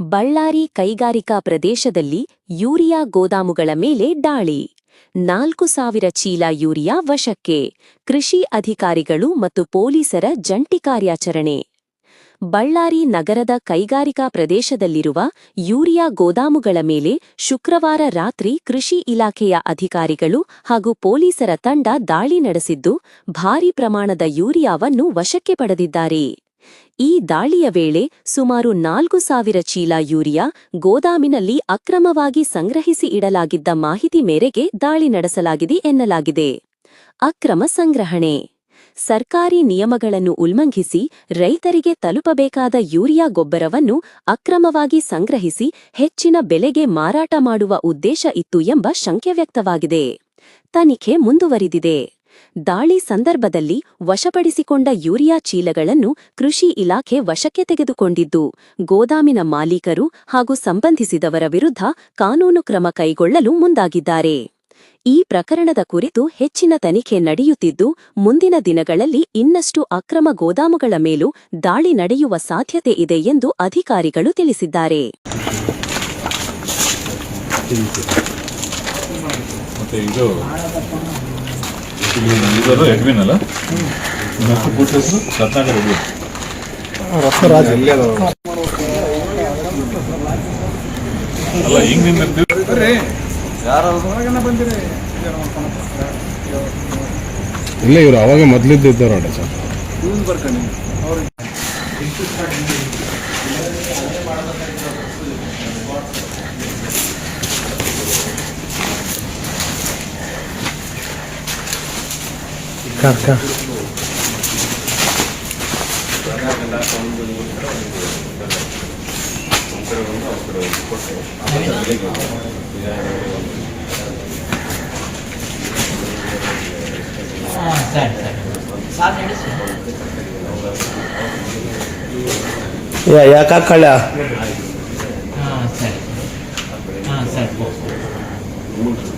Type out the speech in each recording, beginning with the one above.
ಬಳ್ಳಾರಿ ಕೈಗಾರಿಕಾ ಪ್ರದೇಶದಲ್ಲಿ ಯೂರಿಯಾ ಗೋದಾಮುಗಳ ಮೇಲೆ ದಾಳಿ. ನಾಲ್ಕು ಸಾವಿರ ಚೀಲ ಯೂರಿಯಾ ವಶಕ್ಕೆ. ಕೃಷಿ ಅಧಿಕಾರಿಗಳು ಮತ್ತು ಪೊಲೀಸರ ಜಂಟಿ ಕಾರ್ಯಾಚರಣೆ. ಬಳ್ಳಾರಿ ನಗರದ ಕೈಗಾರಿಕಾ ಪ್ರದೇಶದಲ್ಲಿರುವ ಯೂರಿಯಾ ಗೋದಾಮುಗಳ ಮೇಲೆ ಶುಕ್ರವಾರ ರಾತ್ರಿ ಕೃಷಿ ಇಲಾಖೆಯ ಅಧಿಕಾರಿಗಳು ಹಾಗೂ ಪೊಲೀಸರ ತಂಡ ದಾಳಿ ನಡೆಸಿದ್ದು, ಭಾರೀ ಪ್ರಮಾಣದ ಯೂರಿಯಾವನ್ನು ವಶಕ್ಕೆ ಪಡೆದಿದ್ದಾರೆ. ಈ ದಾಳಿಯ ವೇಳೆ ಸುಮಾರು ನಾಲ್ಕು ಸಾವಿರ ಚೀಲ ಯೂರಿಯಾ ಗೋದಾಮಿನಲ್ಲಿ ಅಕ್ರಮವಾಗಿ ಸಂಗ್ರಹಿಸಿ ಇಡಲಾಗಿದ್ದ ಮಾಹಿತಿ ಮೇರೆಗೆ ದಾಳಿ ನಡೆಸಲಾಗಿದೆ ಎನ್ನಲಾಗಿದೆ. ಅಕ್ರಮ ಸಂಗ್ರಹಣೆ. ಸರ್ಕಾರಿ ನಿಯಮಗಳನ್ನು ಉಲ್ಲಂಘಿಸಿ ರೈತರಿಗೆ ತಲುಪಬೇಕಾದ ಯೂರಿಯಾ ಗೊಬ್ಬರವನ್ನು ಅಕ್ರಮವಾಗಿ ಸಂಗ್ರಹಿಸಿ ಹೆಚ್ಚಿನ ಬೆಲೆಗೆ ಮಾರಾಟ ಮಾಡುವ ಉದ್ದೇಶ ಇತ್ತು ಎಂಬ ಶಂಕೆ ವ್ಯಕ್ತವಾಗಿದೆ. ತನಿಖೆ ಮುಂದುವರಿದಿದೆ. ದಾಳಿ ಸಂದರ್ಭದಲ್ಲಿ ವಶಪಡಿಸಿಕೊಂಡ ಯೂರಿಯಾ ಚೀಲಗಳನ್ನು ಕೃಷಿ ಇಲಾಖೆ ವಶಕ್ಕೆ ತೆಗೆದುಕೊಂಡಿದ್ದು, ಗೋದಾಮಿನ ಮಾಲೀಕರು ಹಾಗೂ ಸಂಬಂಧಿಸಿದವರ ವಿರುದ್ಧ ಕಾನೂನು ಕ್ರಮ ಕೈಗೊಳ್ಳಲು ಮುಂದಾಗಿದ್ದಾರೆ. ಈ ಪ್ರಕರಣದ ಕುರಿತು ಹೆಚ್ಚಿನ ತನಿಖೆ ನಡೆಯುತ್ತಿದ್ದು, ಮುಂದಿನ ದಿನಗಳಲ್ಲಿ ಇನ್ನಷ್ಟು ಅಕ್ರಮ ಗೋದಾಮುಗಳ ಮೇಲೂ ದಾಳಿ ನಡೆಯುವ ಸಾಧ್ಯತೆ ಇದೆ ಎಂದು ಅಧಿಕಾರಿಗಳು ತಿಳಿಸಿದ್ದಾರೆ. ಎಡ್ವಿನ್ ಅಲ್ಲ? ರತ್ನಾಕರ್ ಎಡ್ವಿನ್. ಅಲ್ಲ, ಹಿಂಗ್ ನಿಂತಿರ್ತೀವಿ ಇಲ್ಲ, ಇವ್ರು ಅವಾಗ ಮೊದ್ಲಿದ್ದು ಇದ್ದವ್ರು ನೋಡಿ ಸರ್ ಸರಿ. ಸರಿ ಸಾರ್ ನಡೆಸಿ ಯಾಕೆ ಕಳ್ಳ ಹಾಂ ಸರಿ ಹಾಂ ಸರಿ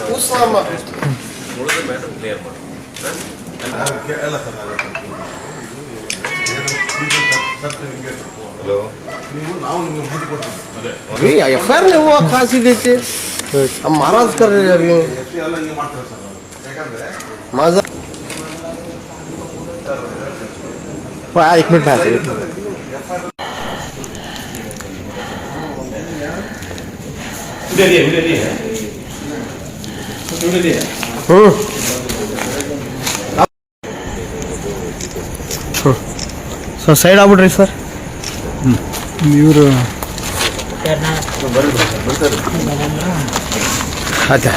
पूछना मत अभी एफ आई आर नहीं हुआ फांसी देते हम महाराज ಎಫ್ ಆರ್ ನೀವು ಕಾಸಿದೈತಿ ಮಹಾರಾಜ್ ಕರ್ರಿ ಅವ್ರಿಗೆ माझा एक मिनिट बाहेर हम्म ಸರ್ ಸೈಡ್ ಆಗ್ಬಿಡ್ರಿ ಸರ್. ಇವರು ಆಯ್ತಾ.